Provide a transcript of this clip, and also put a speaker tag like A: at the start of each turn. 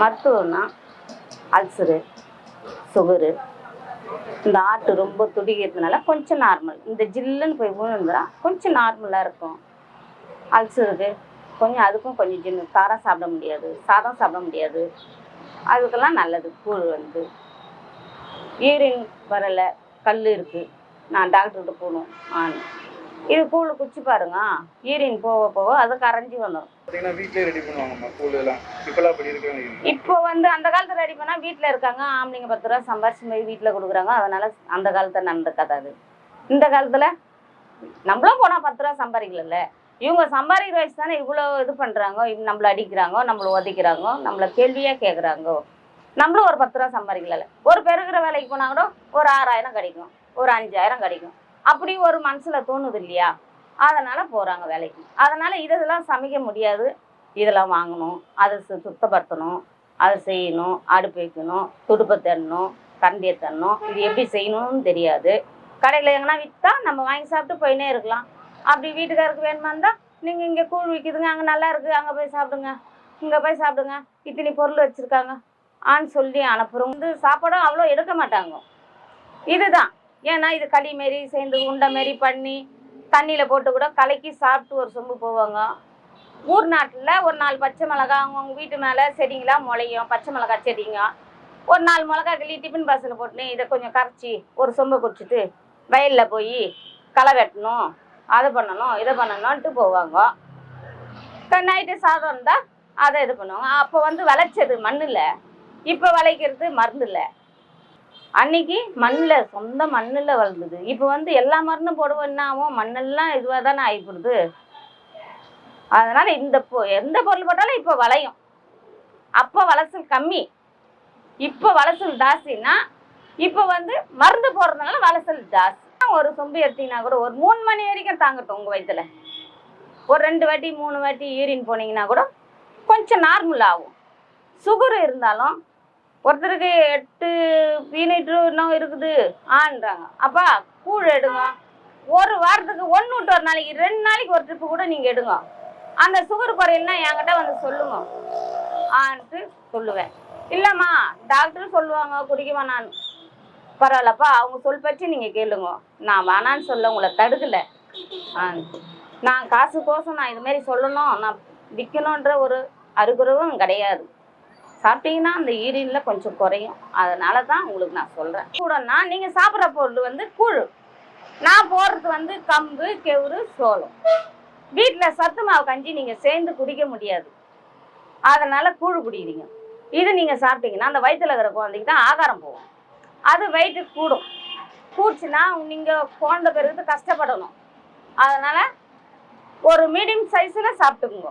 A: மருத்துவம்னா. Ulcer sugar இந்த ஆட்டு ரொம்ப துடிக்கிறதுனால கொஞ்சம் நார்மல். இந்த ஜில்லுன்னு போய் விழுந்துரா கொஞ்சம் நார்மலாக இருக்கும். அல்சருக்கு கொஞ்சம் அதுக்கும் கொஞ்சம் ஜின்னு காரம் சாப்பிட முடியாது. சாதம் சாப்பிட முடியாது. அதுக்கெல்லாம் நல்லது. கூழ் வந்து. யூரின் வரலை. கல் இருக்குது நான் டாக்டர்கிட்ட போகணும். ஆ இது கூழ் குச்சி பாருங்க. யூரின் போக போக அது கரைஞ்சி வந்துடும் இப்போ வந்து அந்த காலத்துல ரெடி பண்ணா வீட்டில் இருக்காங்க. ஆம்பளைங்க பத்து ரூபா சம்பாரிச்சு போய் வீட்டில் கொடுக்குறாங்க. அதனால அந்த காலத்துல நடந்த கதை அது. இந்த காலத்துல நம்மளும் போனா பத்து ரூபா சம்பாதிக்கல இவங்க சம்பாதிக்கிற வயசு தானே இவ்வளோ இது பண்றாங்க. இவங்க நம்மள அடிக்கிறாங்க நம்மள உதைக்கிறாங்க நம்மள கேள்வியா கேட்குறாங்க நம்மளும் ஒரு பத்து ரூபா சம்பாதிக்கல ஒரு பெருகிற வேலைக்கு போனா கூட ஒரு ஆறாயிரம் கிடைக்கும். ஒரு அஞ்சாயிரம் கிடைக்கும். அப்படி ஒரு மனசுல தோணுது இல்லையா? அதனால போறாங்க வேலைக்கு. அதனால இதெல்லாம் சமைக்க முடியாது. இதெல்லாம் வாங்கணும் அதை சு- சுத்தப்படுத்தணும் அதை செய்யணும் அடுப்பு வைக்கணும் துடுப்பை தரணும் கண்டியை தரணும். இது எப்படி செய்யணும்னு தெரியாது. கடையில் எங்கன்னா விற்றா நம்ம வாங்கி சாப்பிட்டு போயினே இருக்கலாம். அப்படி வீட்டுக்காருக்கு வேணுமா இருந்தால் நீங்கள் இங்கே கூழ் விற்கிதுங்க அங்கே நல்லா இருக்குது அங்கே போய் சாப்பிடுங்க இங்கே போய் சாப்பிடுங்க இத்தனை பொருள் வச்சுருக்காங்க. ஆன்னு சொல்லி அனுப்புகிறோம் வந்து சாப்பாடும் அவ்வளோ எடுக்க மாட்டாங்க. இதுதான். ஏன்னா இது களி மாரி சேர்ந்து உண்டை மாரி பண்ணி தண்ணியில் போட்டு கூட கலக்கி சாப்பிட்டு ஒரு சொம்பு போவாங்க. ஊர் நாட்டில் ஒரு நாலு பச்சை மிளகா அவங்கவுங்க வீட்டு மேலே செடிங்களாம் முளையும் பச்சை மிளகா செடிங்க. ஒரு நாலு மிளகா கிளி டிஃபன் பாக்ஸில் போட்டு இதை கொஞ்சம் கரைச்சி ஒரு சொம்பை குடிச்சிட்டு வயலில் போய் களை வெட்டணும் அதை பண்ணணும் இதை பண்ணணும்ன்ட்டு போவாங்க. நைட்டு சாதம் இருந்தால் அதை இது பண்ணுவாங்க. அப்போ வந்து விளைச்சது மண்ணில் இப்போ விளைக்கிறது மருந்து இல்லை அன்னைக்கு மண்ணில் சொந்த மண்ணில் வளர்ந்தது. இப்போ வந்து எல்லா மருந்தும் போடுவோம் என்ன ஆகும்? மண்ணெல்லாம் இதுவாக தானே ஆகிப்படுது அதனால் இந்த பொ- எந்த பொருள் போட்டாலும் இப்போ வளையும். அப்போ வளசல் கம்மி. இப்போ வளசல் ஜாஸ்தின்னா இப்போ வந்து மருந்து போடுறதுனால வளசல் ஜாஸ்தி. ஒரு சொம்பு எடுத்தீங்கன்னா கூட ஒரு மூணு மணி வரைக்கும் தாங்கட்டும் உங்கள் வயிற்றுல ஒரு ரெண்டு வாட்டி மூணு வாட்டி யூரின் போனீங்கன்னா கூட கொஞ்சம் நார்மல் ஆகும். சுகர் இருந்தாலும் ஒருத்தருக்கு எட்டு பீனிட்ரு இன்னும் இருக்குது. ஆன்றாங்க. அப்பா கூழ் எடுங்க. ஒரு வாரத்துக்கு ஒன்று விட்டு ஒரு நாளைக்கு ரெண்டு நாளைக்கு ஒரு ட்ரிப்பு கூட நீங்கள் எடுங்க. அந்த சுகர் குறையலன்னா என்கிட்ட வந்து சொல்லுங்க. ஆன்ட்டு சொல்லுவேன். இல்லைம்மா டாக்டர் சொல்லுவாங்க குடிக்க நான் பரவாயில்லப்பா அவங்க சொல் பற்றி நீங்கள் கேளுங்க. நான் வேணான்னு சொல்ல உங்களை தடுக்கல. நான் காசு கோசம் நான் இதுமாரி சொல்லணும். நான் விற்கணுன்ற ஒரு அருகுறவும் கிடையாது. சாப்பிட்டீங்கன்னா அந்த ஈரினில் கொஞ்சம் குறையும். அதனால தான் உங்களுக்கு நான் சொல்கிறேன் கூடனா நீங்கள் சாப்பிட்ற பொருள் வந்து கூழ். நான் போடுறது வந்து கம்பு கெவுரு சோளம். வீட்டில் சத்து மாவு கஞ்சி நீங்கள் சேர்ந்து குடிக்க முடியாது. அதனால கூழ் குடிக்கிறீங்க. இது நீங்கள் சாப்பிட்டீங்கன்னா அந்த வயிற்றில் இருக்கிற குழந்தைக்கு தான் ஆகாரம் போகும். அது வயிற்று கூடும். கூடுச்சுன்னா நீங்கள் குழந்தை பிறகு கஷ்டப்படணும். அதனால் ஒரு மீடியம் சைஸில் சாப்பிட்டுக்குங்க.